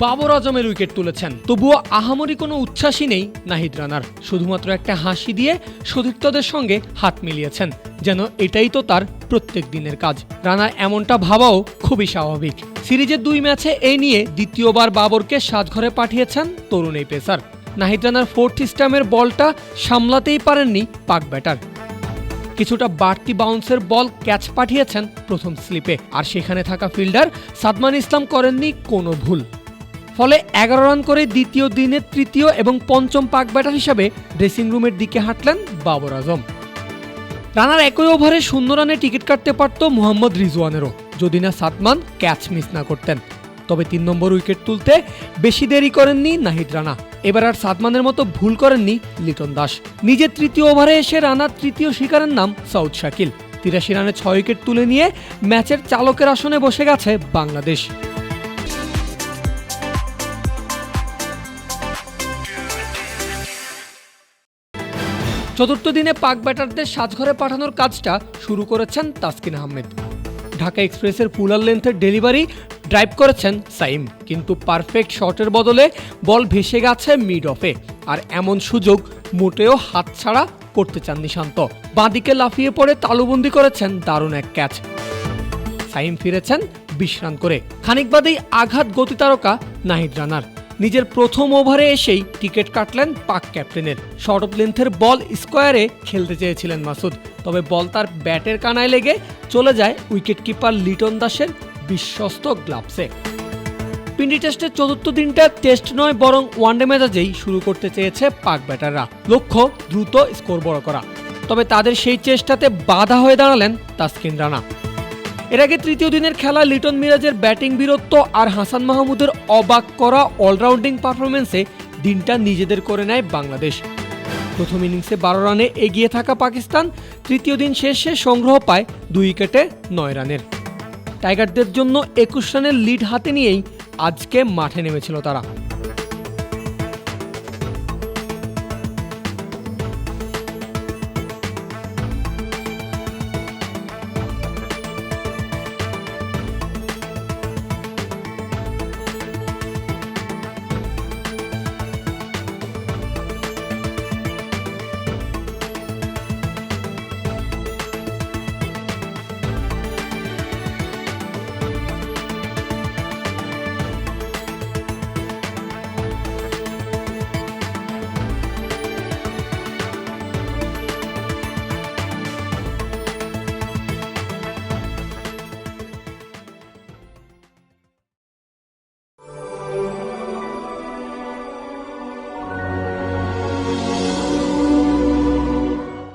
বাবর আজমের wicket তুলেছেন। তবুও আহামরি কোনো উচ্ছ্বাসই নেই নাহিদ রানার। শুধুমাত্র একটা হাসি দিয়ে সতীর্থদের সঙ্গে হাত মিলিয়েছেন। যেন এটাই তো তার প্রত্যেক দিনের কাজ। রানা এমনটা ভাবাও খুবই স্বাভাবিক। সিরিজের দুই ম্যাচে এই নিয়ে দ্বিতীয়বার বাবরকে সাজঘরে পাঠিয়েছেন তরুণ এই পেসার। নাহিদ রানার ফোর্থ স্টামের বলটা সামলাতেই পারেননি পাক ব্যাটার। কিছুটা বাড়তি বাউন্সের বল ক্যাচ পাঠিয়েছেন প্রথম স্লিপে। আর সেখানে থাকা ফিল্ডার সাদমান ইসলাম করেননি কোনো ভুল। ফলে এগারো রান করে দ্বিতীয় দিনের তৃতীয় এবং পঞ্চম পাক ব্যাটার হিসাবে ড্রেসিং রুমের দিকে হাঁটলেন বাবর আজম। রানার একই ওভারে শূন্য রানে টিকিট কাটতে পারত মোহাম্মদ রিজওয়ানেরও, যদি না সাতমান ক্যাচ মিস না করতেন। তবে তিন নম্বর উইকেট তুলতে বেশি দেরি করেননি নাহিদ রানা। এবার আর সাতমানের মতো ভুল করেননি লিটন দাস। নিজের তৃতীয় ওভারে এসে রানার তৃতীয় শিকারের নাম সাউথ শাকিল। তিরাশি রানে ছয় উইকেট তুলে নিয়ে ম্যাচের চালকের আসনে বসে গেছে বাংলাদেশ। চতুর্থ দিনে পাক ব্যাটারদের সাজঘরে পাঠানোর কাজটা শুরু করেছেন তাসকিন আহমেদ। ঢাকা এক্সপ্রেসের ফুলার লেন্থের ডেলিভারি ড্রাইভ করেছেন সাইম, কিন্তু পারফেক্ট শটের বদলে বল ভেসে গেছে মিড অফে। আর এমন সুযোগ মোটেও হাতছাড়া করতে চাননি শান্ত। বাঁদিকে লাফিয়ে পড়ে তালুবন্দি করেছেন দারুণ এক ক্যাচ। সাইম ফিরেছেন বিশ্রাম করে। খানিক বাদেই আঘাত গতি তারকা নাহিদ রানার। নিজের প্রথম ওভারে এসেই টিকিট কাটলেন পাক ক্যাপ্টেনের। শর্ট লেন্থের বল স্কোয়ারে খেলতে চেয়েছিলেন মাসুদ, তবে বল তার ব্যাটের কানায় লেগে চলে যায় উইকেট কিপার লিটন দাসের বিশ্বস্ত গ্লাভসে। পিন্ডি টেস্টের চতুর্থ দিনটা টেস্ট নয়, বরং ওয়ানডে মেজাজেই শুরু করতে চেয়েছে পাক ব্যাটাররা। লক্ষ্য, দ্রুত স্কোর বড় করা। তবে তাদের সেই চেষ্টাতে বাধা হয়ে দাঁড়ালেন তাসকিন রানা। এর আগে তৃতীয় দিনের খেলা লিটন মিরাজের ব্যাটিং বীরত্ব আর হাসান মাহমুদের অবাক করা অলরাউন্ডিং পারফরমেন্সে দিনটা নিজেদের করে নেয় বাংলাদেশ। প্রথম ইনিংসে বারো রানে এগিয়ে থাকা পাকিস্তান তৃতীয় দিন শেষে সংগ্রহ পায় দুই উইকেটে নয় রানের। টাইগারদের জন্য একুশ রানের লিড হাতে নিয়েই আজকে মাঠে নেমেছিল তারা।